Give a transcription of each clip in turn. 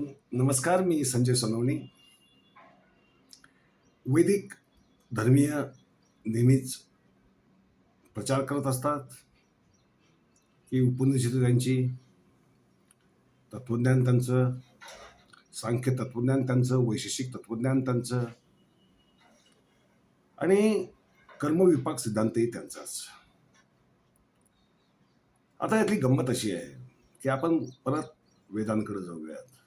नमस्कार मी संजय सोनवणी. वैदिक धर्मीय नेहमीच प्रचार करत असतात की उपनिषद त्यांची तत्त्वज्ञान त्यांचं सांख्य तत्त्वज्ञान त्यांचं वैशेषिक तत्त्वज्ञान त्यांचं आणि कर्मविपाक सिद्धांतही त्यांचाच. आता यातली गंमत अशी आहे की आपण परत वेदांकडे जाऊयात.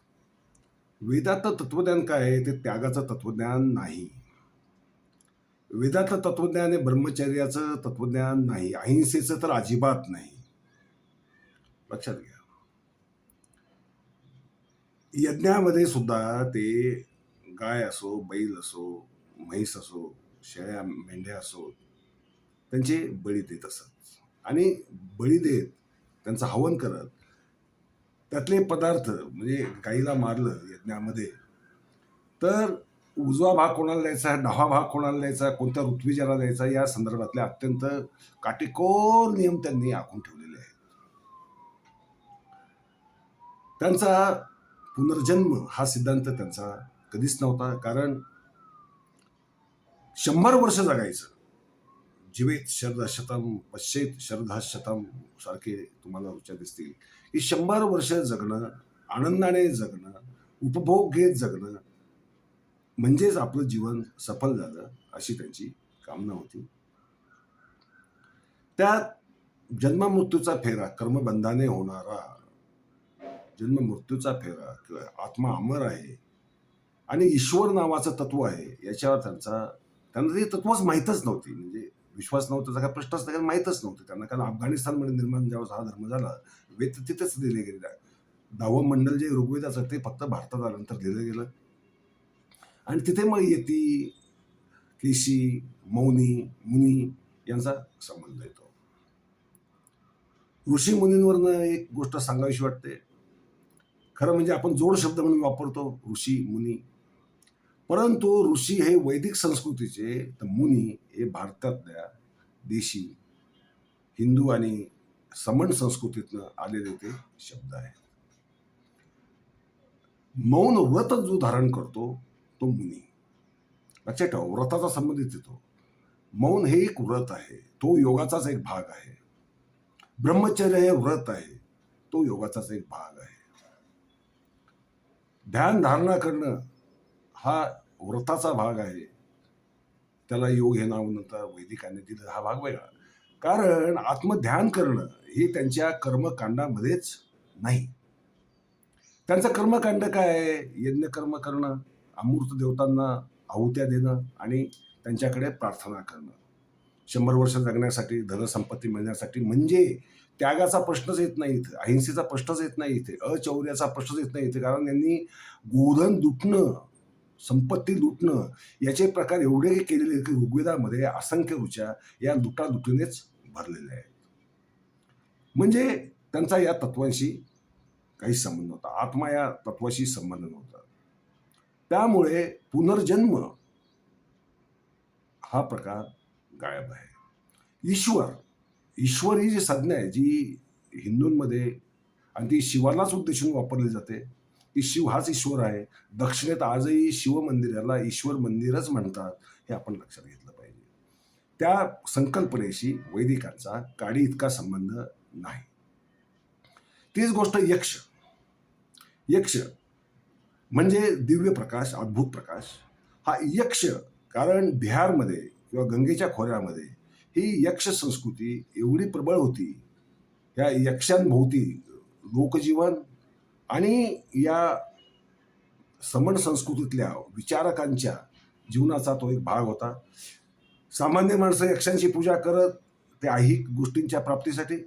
वेदातलं तत्वज्ञान काय आहे? ते त्यागाचं तत्वज्ञान नाही. वेदातलं तत्वज्ञान हे ब्रह्मचर्याचं तत्वज्ञान नाही. अहिंसेचं तर अजिबात नाही. लक्षात घ्या. यज्ञामध्ये सुद्धा ते गाय असो बैल असो म्हैस असो शेळ्या मेंढ्या असो त्यांचे बळी देत असत. आणि बळी देत त्यांचं हवन करत त्यातले पदार्थ म्हणजे गाईला मारलं यज्ञामध्ये तर उजवा भाग कोणाला द्यायचा डावा भाग कोणाला द्यायचा कोणत्या ऋत्विजाला द्यायचा या संदर्भातले अत्यंत काटेकोर नियम त्यांनी आखून ठेवलेले आहेत. त्यांचा पुनर्जन्म हा सिद्धांत त्यांचा कधीच नव्हता कारण शंभर वर्ष जगायचं. जीवेत शरद शतम पश्चेत शरदा शतम सारखे तुम्हाला उच्चार दिसतील. ही शंभर वर्ष जगणं आनंदाने जगणं उपभोग घेत जगणं म्हणजेच आपलं जीवन सफल झालं अशी त्यांची कामना होती. त्यात जन्ममृत्यूचा फेरा कर्मबंधाने होणारा जन्ममृत्यूचा फेरा किंवा आत्मा अमर आहे आणि ईश्वर नावाचं तत्व आहे याच्यावर त्यांचा त्यांना ते तत्वच माहीतच नव्हती. म्हणजे विश्वास नव्हता काय प्रश्नच नाही माहीतच नव्हतं त्यांना. कारण अफगाणिस्तानमध्ये निर्माण ज्यावेळेस हा धर्म झाला वेद तिथेच गेलेलं गेले. दहावं मंडल जे ऋग्वेदाचं ते फक्त भारतात आल्यानंतर लिहिलं गेलं. आणि तिथे मग येती केशी मौनी मुनी यांचा संबंध येतो. ऋषी मुनींवरनं एक गोष्ट सांगावीशी वाटते. खरं म्हणजे आपण जोड शब्द म्हणून वापरतो ऋषी मुनी. परंतु ऋषी हे वैदिक संस्कृतीचे तर मुनी हे भारतातल्या देशी हिंदू आणि समण संस्कृतीतनं आलेले ते शब्द आहेत. मौन व्रत जो धारण करतो तो मुनी. लक्षात ठेवा व्रताचा संबंधित येतो मौन हे एक व्रत आहे तो योगाचाच एक भाग आहे. ब्रह्मचर्य हे व्रत आहे तो योगाचाच एक भाग आहे. ध्यान धारणा करणं हा व्रताचा भाग आहे त्याला योग हे नाव नंतर वैदिकांनी दिलं. हा भाग वेगळा. कारण आत्मध्यान करणं हे त्यांच्या कर्मकांडामध्येच नाही. त्यांचं कर्मकांड काय? यज्ञकर्म यज्ञ कर्म करणं अमूर्त देवतांना आहुत्या देणं आणि त्यांच्याकडे प्रार्थना करणं. शंभर वर्ष जगण्यासाठी धनसंपत्ती मिळण्यासाठी म्हणजे त्यागाचा प्रश्नच येत नाही इथे. अहिंसेचा प्रश्नच येत नाही इथे. अचौर्याचा प्रश्नच येत नाही इथे. कारण यांनी गोधन दुटणं संपत्ती लुटणं याचे प्रकार एवढे केलेले की ऋग्वेदामध्ये असंख्य ऋचा या लुटालुटीनेच भरलेल्या आहेत. म्हणजे त्यांचा या तत्वांशी काही संबंध नव्हता. आत्मा या तत्वाशी संबंध नव्हता. त्यामुळे पुनर्जन्म हा प्रकार गायब आहे. ईश्वर ईश्वर ही जी संज्ञा आहे जी हिंदूंमध्ये आणि ती शिवालाच उद्देशून वापरली जाते की शिव हाच ईश्वर आहे. दक्षिणेत आजही शिव मंदिराला ईश्वर मंदिरच म्हणतात हे आपण लक्षात घेतलं पाहिजे. त्या संकल्पनेशी वैदिकांचा काडी इतका संबंध नाही. तीच गोष्ट यक्ष. यक्ष म्हणजे दिव्य प्रकाश अद्भुत प्रकाश. हा यक्ष कारण बिहारमध्ये किंवा गंगेच्या खोऱ्यामध्ये ही यक्ष संस्कृती एवढी प्रबळ होती. या यक्षांभोवती लोकजीवन आणि या समण संस्कृतीतल्या विचारकांच्या जीवनाचा तो एक भाग होता. सामान्य माणसं यक्षांची पूजा करत ते ऐहिक गोष्टींच्या प्राप्तीसाठी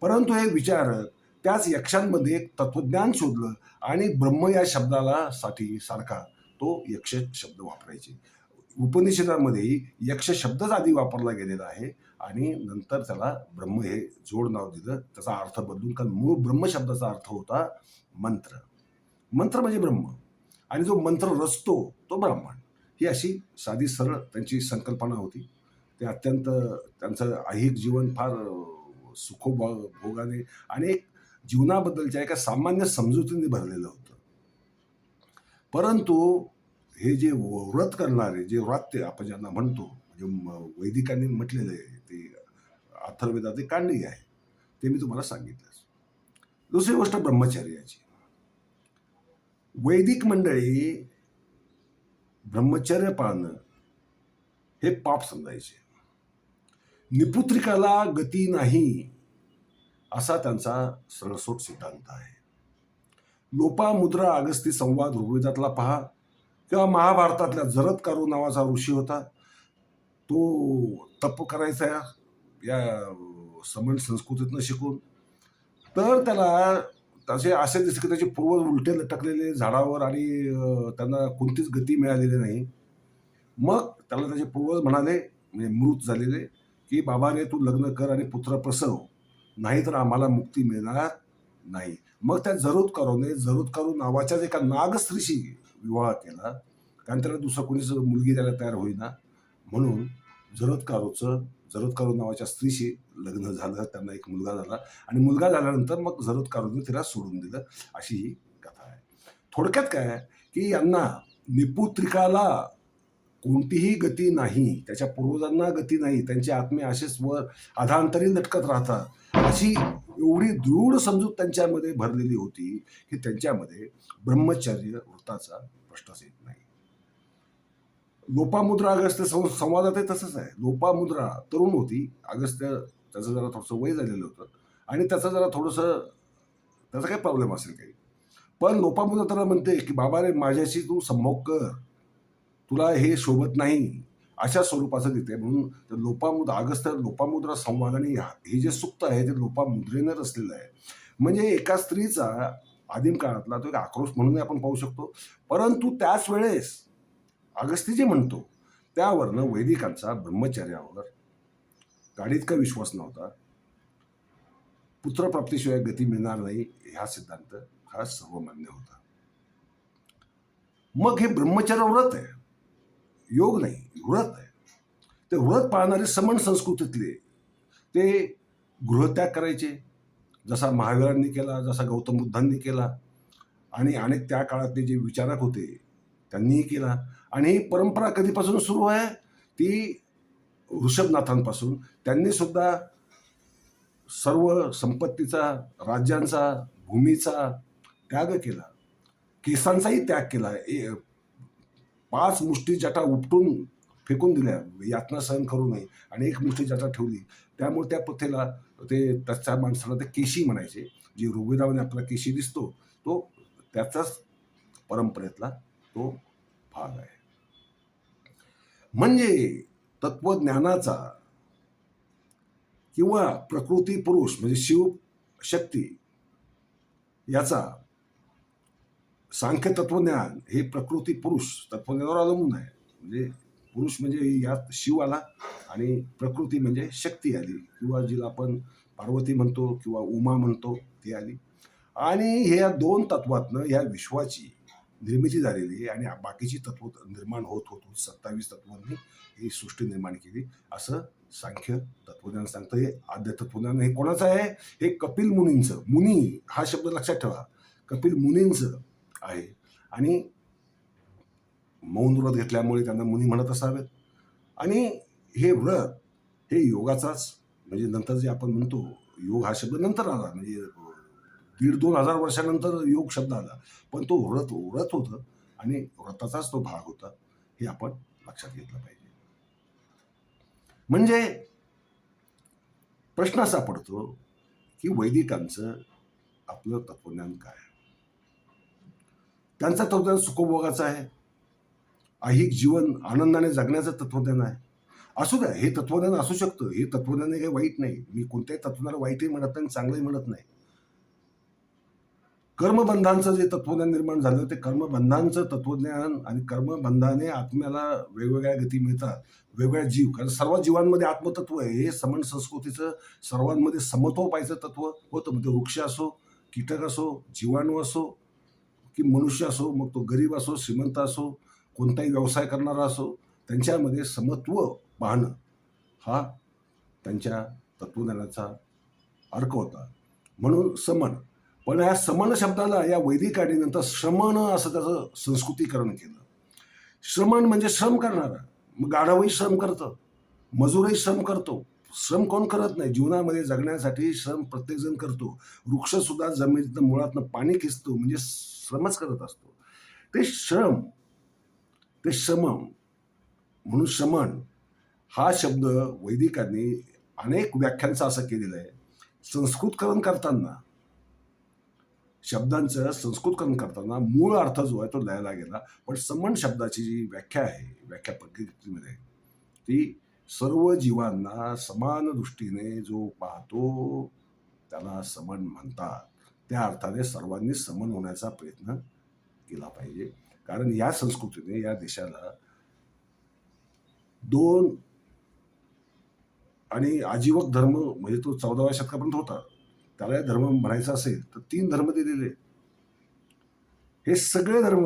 परंतु हे विचारक त्याच यक्षांमध्ये एक तत्वज्ञान शोधलं आणि ब्रह्म या शब्दाला साठी सारखा तो यक्ष शब्द वापरायचे. उपनिषदामध्ये यक्ष शब्दच आधी वापरला गेलेला आहे. आणि नंतर त्याला ब्रह्म हे जोड नाव दिलं. त्याचा अर्थ बदलून कारण मूळ ब्रह्म शब्दाचा अर्थ होता मंत्र. मंत्र म्हणजे ब्रह्म. आणि जो मंत्र रचतो तो ब्राह्मण. ही अशी साधी सरळ त्यांची संकल्पना होती. ते अत्यंत त्यांचं ऐहिक जीवन फार सुखोभोगाने आणि एक जीवनाबद्दलच्या एका सामान्य समजुतीने भरलेलं होतं. परंतु हे जे व्रत करणारे जे व्रात्य आपण ज्यांना म्हणतो म्हणजे म- वैदिकांनी म्हटलेलं आहे अथर्वेदाचे कांडी आहे. ते मी तुम्हाला सांगितलं. दुसरी गोष्ट ब्रह्मचर्याची. वैदिक मंडळी ब्रह्मचर्य पाळणं हे पाप समजायचे. निपुत्रिकाला गती नाही असा त्यांचा सरळसोट सिद्धांत आहे. लोपा मुद्रा अगस्ती संवाद ऋग्वेदातला पहा किंवा महाभारतातल्या जरदकारू नावाचा ऋषी होता तो तप करायचा. या समन संस्कृतीतनं शिकून तर त्याला तसे असे दिसते की त्याचे पूर्वज उलटे लटकलेले झाडावर आणि त्यांना कोणतीच गती मिळालेली नाही. मग त्याला त्याचे पूर्वज म्हणाले म्हणजे मृत झालेले की बाबा रे तू लग्न कर आणि पुत्र प्रसव नाहीतर आम्हाला मुक्ती मिळणार नाही. मग त्या जरूदकारोने करू नावाच्याच एका नागस्त्रीशी विवाह केला. कारण त्याला दुसरं कोणीच मुलगी त्याला तयार होईना. म्हणून जरोदकारूचं जरोदकारू नावाच्या स्त्रीशी लग्न झालं त्यांना एक मुलगा झाला आणि मुलगा झाल्यानंतर मग जरोदकारूने तिला सोडून दिलं अशी ही कथा आहे. थोडक्यात काय की यांना निपुत्रिकाला कोणतीही गती नाही त्याच्या पूर्वजांना गती नाही त्यांचे आत्मे असेच वर अधांतरी लटकत राहतात अशी एवढी दृढ समजूत त्यांच्यामध्ये भरलेली होती की त्यांच्यामध्ये ब्रह्मचर्य वृत्ताचा प्रश्नच येत नाही. लोपामुद्रा अगस्त्य सं संवादात आहे तसंच आहे. लोपामुद्रा तरुण होती. अगस्त्य त्याचं जरा थोडंसं वय झालेलं होतं. आणि त्याचं जरा थोडंसं त्याचा काही प्रॉब्लेम असेल काही. पण लोपामुद्रा त्याला म्हणते की बाबा रे माझ्याशी तू संभोग कर. तुला हे शोभत नाही. अशा स्वरूपाचं देते म्हणून तर लोपामुद्रा अगस्त्य लोपामुद्रा संवाद आणि हे जे सुक्त आहे ते लोपामुद्रेनं रचलेलं आहे. म्हणजे एका स्त्रीचा आदिम काळातला तो एक आक्रोश म्हणून आपण पाहू शकतो. परंतु त्याच वेळेस अगस्ती जे म्हणतो त्यावरनं वैदिकांचा ब्रह्मचर्यावर गाडीत का विश्वास नव्हता. पुत्रप्राप्तीशिवाय गती मिळणार नाही हा सिद्धांत हा सर्वमान्य होता. मग हे ब्रह्मचर्य व्रत आहे. योग नाही व्रत आहे. ते व्रत पाळणारे समण संस्कृतीतले ते गृहत्याग करायचे. जसा महावीरांनी केला जसा गौतम बुद्धांनी केला आणि अनेक त्या काळातले जे विचारक होते त्यांनीही केला. आणि ही परंपरा कधीपासून सुरू आहे? ती ऋषभनाथांपासून. त्यांनी सुद्धा सर्व संपत्तीचा राज्यांचा भूमीचा त्याग केला. केसांचाही त्याग केला. ए पाच मुष्टी जटा उपटून फेकून दिल्या. यातना सहन करू नये. आणि एक मुष्टी जटा ठेवली. त्यामुळे त्या प्रथेला ते त्याच्या माणसाला ते केशी म्हणायचे. जी ऋग्वेदामध्ये आपला केशी दिसतो तो त्याचाच परंपरेतला तो भाग आहे. म्हणजे तत्वज्ञानाचा किंवा प्रकृती पुरुष म्हणजे शिव शक्ती याचा सांख्य तत्वज्ञान हे प्रकृती पुरुष तत्वज्ञानावर अवलंबून आहे. म्हणजे पुरुष म्हणजे यात शिव आला आणि प्रकृती म्हणजे शक्ती आली. किंवा जिला आपण पार्वती म्हणतो किंवा उमा म्हणतो ती आली. आणि ह्या दोन तत्वातनं ह्या विश्वाची निर्मिती झालेली आहे आणि बाकीची तत्व निर्माण होत होत सत्तावीस तत्वांनी ही सृष्टी निर्माण केली. असं सांख्य तत्वज्ञान सांगतं हे आद्य तत्वज्ञान हे कोणाचं आहे? हे कपिल मुनींचं. मुनी हा शब्द लक्षात ठेवा. कपिल मुनींचं आहे. आणि मौन व्रत घेतल्यामुळे त्यांना मुनी म्हणत असावेत. आणि हे व्रत हे योगाचाच म्हणजे नंतर जे आपण म्हणतो योग हा शब्द नंतर आला. म्हणजे दीड दोन हजार वर्षानंतर योग शब्द आला. पण तो व्रत व्रत होतं आणि व्रताचाच तो भाग होता हे आपण लक्षात घेतलं पाहिजे. म्हणजे प्रश्न असा पडतो की वैदिकांचं आपलं तत्वज्ञान काय त्यांचं तत्वज्ञान सुखभोगाचं आहे? ऐहिक जीवन आनंदाने जगण्याचं तत्वज्ञान आहे? असू द्या हे तत्वज्ञान असू शकतं. हे तत्वज्ञान काही वाईट नाही. मी कोणत्याही तत्वज्ञान वाईटही म्हणत नाही चांगलंही म्हणत नाही. कर्मबंधांचं जे तत्वज्ञान निर्माण झालं ते कर्मबंधांचं तत्वज्ञान आणि कर्मबंधाने आत्म्याला वेगवेगळ्या गती मिळतात वेगवेगळ्या जीव. कारण सर्व जीवांमध्ये आत्मतत्व आहे हे समण संस्कृतीचं सर्वांमध्ये समत्व पाहिजे तत्व होतं. म्हणजे वृक्ष असो कीटक असो जीवाणू असो की मनुष्य असो मग तो गरीब असो श्रीमंत असो कोणताही व्यवसाय करणारा असो त्यांच्यामध्ये समत्व पाहणं हा त्यांच्या तत्वज्ञानाचा अर्क होता. म्हणून समन पण या समन शब्दाला या वैदिक आणि श्रमण असं त्याचं संस्कृतीकरण केलं. श्रमण म्हणजे श्रम करणारा. मग गाढवही श्रम करतं. मजूरही श्रम करतो. श्रम कोण करत नाही? जीवनामध्ये जगण्यासाठी श्रम प्रत्येकजण करतो. वृक्षसुद्धा जमिनीतनं मुळातनं पाणी खेचतो म्हणजे श्रमच करत असतो. ते श्रम ते श्रम म्हणून श्रमण हा शब्द वैदिकांनी अनेक व्याख्यांचं असं केलेलं आहे. संस्कृतकरण करताना शब्दांचं संस्कृतकरण करताना मूळ अर्थ जो आहे तो लयाला गेला पण समन शब्दाची जी व्याख्या आहे व्याख्या पद्धतीमध्ये ती सर्व जीवांना समान दृष्टीने जो पाहतो त्याला समन म्हणतात. त्या अर्थाने सर्वांनी समन होण्याचा प्रयत्न केला पाहिजे. कारण या संस्कृतीने या देशाला दोन आणि आजीवक धर्म म्हणजे तो चौदाव्या शतकापर्यंत होता. त्याला धर्म म्हणायचा असेल तर तीन धर्म दिलेले हे सगळे धर्म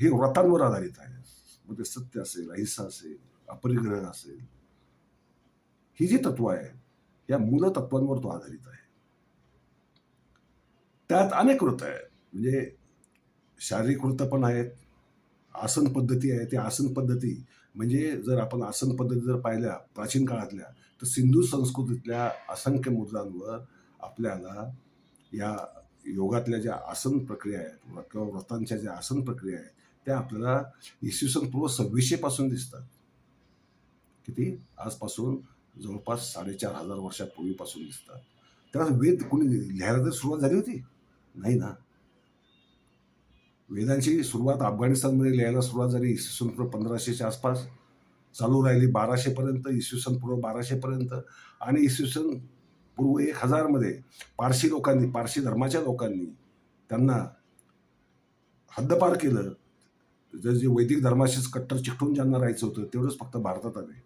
हे व्रतांवर आधारित आहे मग ते म्हणजे सत्य असेल अहिंसा असेल अपरिग्रह असेल. ही जी तत्व आहे या मूल तत्वांवर तो आधारित आहे. त्यात अनेक व्रत आहेत. म्हणजे शारीरिक व्रत पण आहेत आसन पद्धती आहे. त्या आसन पद्धती म्हणजे जर आपण आसन पद्धती जर पाहिल्या प्राचीन काळातल्या तर सिंधू संस्कृतीतल्या असंख्य मुद्रांवर आपल्याला या योगातल्या ज्या आसन प्रक्रिया आहेत किंवा व्रतांच्या ज्या आसन प्रक्रिया आहेत त्या आपल्याला इसवी सन पूर्व सव्वीसशेपासून दिसतात. किती? आजपासून जवळपास साडेचार हजार वर्षापूर्वीपासून दिसतात. त्याला वेद कोणी लिहायला तर सुरुवात झाली होती? नाही ना. वेदांची सुरुवात अफगाणिस्तानमध्ये लिहायला सुरुवात झाली इसवी सन पूर्व पंधराशेच्या आसपास. चालू राहिली बाराशेपर्यंत इसवी सन पूर्व बाराशेपर्यंत. आणि इसवी सन पूर्व एक हजारमध्ये पारशी लोकांनी पारशी धर्माच्या लोकांनी त्यांना हद्दपार केलं. जर जे वैदिक धर्माशीच कट्टर चिकटून ज्यांना राहायचं होतं तेवढंच फक्त भारतात आले.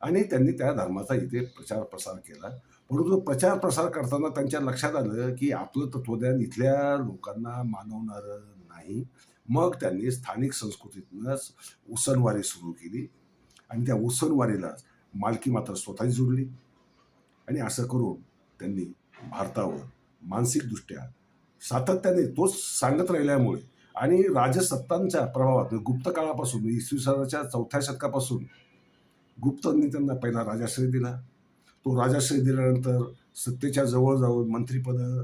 आणि त्यांनी त्या धर्माचा इथे प्रचार प्रसार केला. परंतु प्रचार प्रसार करताना त्यांच्या लक्षात आलं की आपलं तत्वज्ञान इथल्या लोकांना मानवणारं नाही. मग त्यांनी स्थानिक संस्कृतीतूनच उसनवारी सुरू केली. आणि त्या उसनवारीला मालकी मात्र स्वतःच जुळली आणि असं करून त्यांनी भारतावर मानसिकदृष्ट्या सातत्याने तोच सांगत राहिल्यामुळे आणि राजसत्तांच्या प्रभावात म्हणजे गुप्त काळापासून म्हणजे इसवी सनाच्या चौथ्या शतकापासून गुप्तांनी त्यांना पहिला राजाश्रय दिला. तो राजाश्रय दिल्यानंतर सत्तेच्या जवळ जाऊन मंत्रीपदं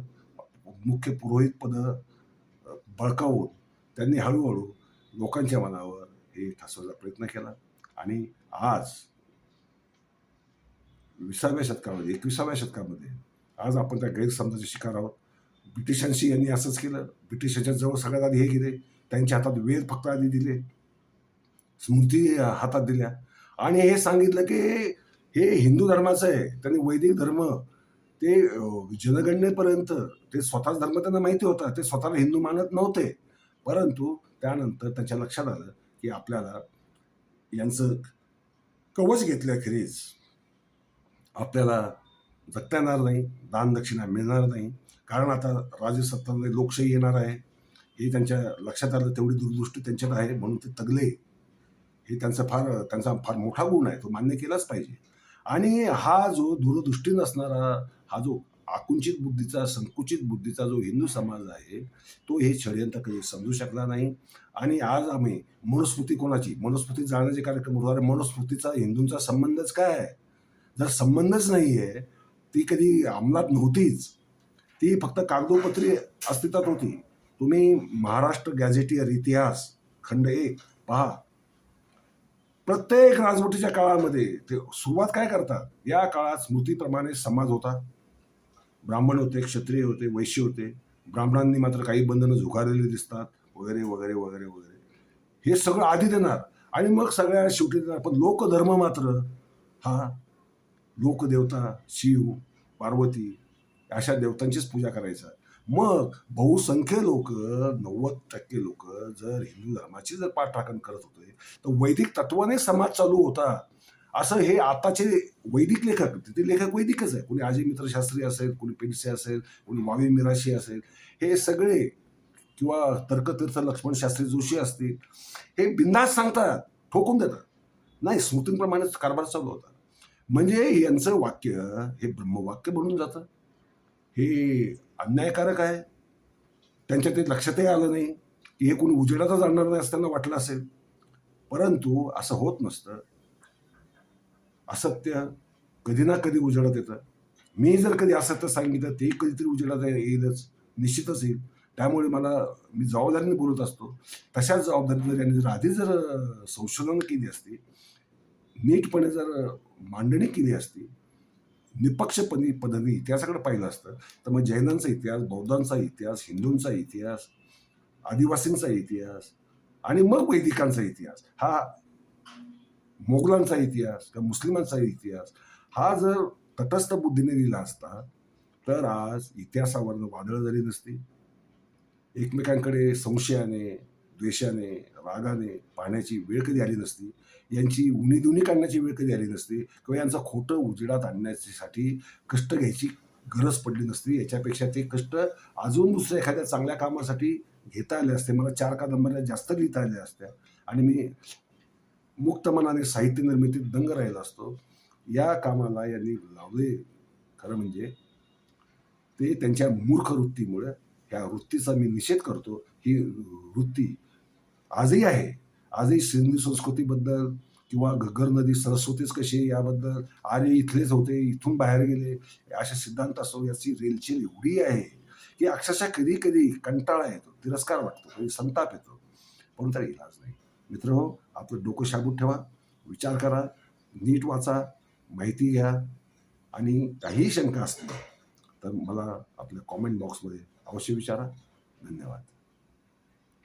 मुख्य पुरोहित पदं बळकावून त्यांनी हळूहळू लोकांच्या मनावर हे ठसवायचा प्रयत्न केला. आणि आज विसाव्या शतकामध्ये एकविसाव्या शतकामध्ये. आज आपण त्या गैरसमजाचे शिकार आहोत ब्रिटिशांशी यांनी असंच केलं. ब्रिटिशांच्या जवळ सगळ्यात आधी हे गेले त्यांच्या हातात वेद फक्त आधी दिले. स्मृती हातात दिल्या. आणि हे सांगितलं की हे हिंदू धर्माचं आहे. त्यांनी वैदिक धर्म ते जनगणनेपर्यंत ते स्वतःच धर्म त्यांना माहिती होता. ते स्वतःला हिंदू मानत नव्हते. परंतु त्यानंतर त्यांच्या लक्षात आलं की आपल्याला यांचं कवच घेतल्याखेरीज आपल्याला जगता येणार नाही दानदक्षिणा मिळणार नाही. कारण आता राजसत्तामध्ये लोकशाही येणार आहे. हे त्यांच्या लक्षात आलं तेवढी दूरदृष्टी त्यांच्याकडे आहे. म्हणून ते तगले. हे त्यांचा फार त्यांचा फार मोठा गुण आहे. तो मान्य केलाच पाहिजे. आणि हा जो दूरदृष्टी नसणारा हा जो आकुंचित बुद्धीचा संकुचित बुद्धीचा जो हिंदू समाज आहे तो हे षडयंत्र कधी समजू शकला नाही. आणि आज आम्ही मनुस्मृती कोणाची? मनुस्मृती जाण्याचे कार्यक्रम होणार मनुस्मृतीचा हिंदूंचा संबंधच काय आहे? जर संबंधच नाही आहे ती कधी अंमलात नव्हतीच. ती फक्त कागदोपत्री अस्तित्वात होती. तुम्ही महाराष्ट्र गॅझेटियर इतिहास खंड एक पहा. प्रत्येक राजवटीच्या काळामध्ये ते सुरुवात काय करतात? या काळात स्मृतीप्रमाणे समाज होता. ब्राह्मण होते क्षत्रिय होते वैश्य होते. ब्राह्मणांनी मात्र काही बंधनं झुगारलेली दिसतात. वगैरे वगैरे वगैरे वगैरे. हे सगळं आधी देणार. आणि मग सगळ्या शेवटी देणार. पण लोकधर्म मात्र हा लोकदेवता शिव पार्वती अशा देवतांचीच पूजा करायचा. मग बहुसंख्य लोक नव्वद टक्के लोक जर हिंदू धर्माची जर पाठराखण करत होते तर वैदिक तत्वाने समाज चालू होता. असं हे आताचे वैदिक लेखक ते लेखक वैदिकच आहे. कोणी अजय मित्र शास्त्री असेल कोणी पेडसे असेल कोणी वावी मिराशी असेल हे सगळे किंवा तर्कतीर्थ लक्ष्मण शास्त्री जोशी असतील हे बिंदास सांगतात ठोकून देतात. नाही स्मृतींप्रमाणेच कारभार चालू होता. म्हणजे यांचं वाक्य हे ब्रह्मवाक्य बनून जातं. हे अन्यायकारक आहे. त्यांच्या ते लक्षातही आलं नाही. की हे कोणी उजेडातच जाणार नाही असं त्यांना वाटलं असेल. परंतु असं होत नसतं. असत्य कधी ना कधी उजेडात येतं. मी जर कधी असत्य सांगितलं ते कधीतरी उजेडात येईलच. निश्चितच येईल. त्यामुळे मला मी जबाबदारीने बोलत असतो. तशाच जबाबदारी जर यांनी जर आधी जर संशोधन केली असती नीटपणे जर मांडणी केली असती निपक्षपणे पद्धती इतिहासाकडे पाहिलं असतं तर मग जैनांचा इतिहास बौद्धांचा इतिहास हिंदूंचा इतिहास आदिवासींचा इतिहास आणि मग वैदिकांचा इतिहास हा मोगलांचा इतिहास किंवा मुस्लिमांचा इतिहास हा जर तटस्थ बुद्धीने लिहिला असता तर आज इतिहासावर वादळं झाली नसती एकमेकांकडे संशयाने द्वेषाने रागाने पाहण्याची वेळ कधी आली नसती यांची उणीदुणी काढण्याची वेळ कधी आली नसती किंवा यांचं खोटं उजेडात आणण्यासाठी कष्ट घ्यायची गरज पडली नसती याच्यापेक्षा ते कष्ट अजून दुसऱ्या एखाद्या चांगल्या कामासाठी घेता आले असते. मला चार कादंबऱ्या जास्त लिहिता आल्या असत्या. आणि मी मुक्त मनाने साहित्य निर्मितीत दंग राहिला असतो. या कामाला यांनी लावले खरं म्हणजे ते त्यांच्या मूर्ख वृत्तीमुळे ह्या वृत्तीचा मी निषेध करतो. ही वृत्ती आजही आहे. आजही सिंधू संस्कृतीबद्दल किंवा घग्गर नदी सरस्वतीच कशी याबद्दल आर्य इथलेच होते इथून बाहेर गेले असे सिद्धांत असो याची रेलचेल एवढी आहे की अक्षरशः कधी कधी कंटाळा येतो तिरस्कार वाटतो कधी संताप येतो. पण तर इलाज नाही. मित्र हो आपलं डोकं शाबूत ठेवा विचार करा नीट वाचा माहिती घ्या आणि काहीही शंका असतील तर मला आपल्या कॉमेंट बॉक्समध्ये अवश्य विचारा. धन्यवाद.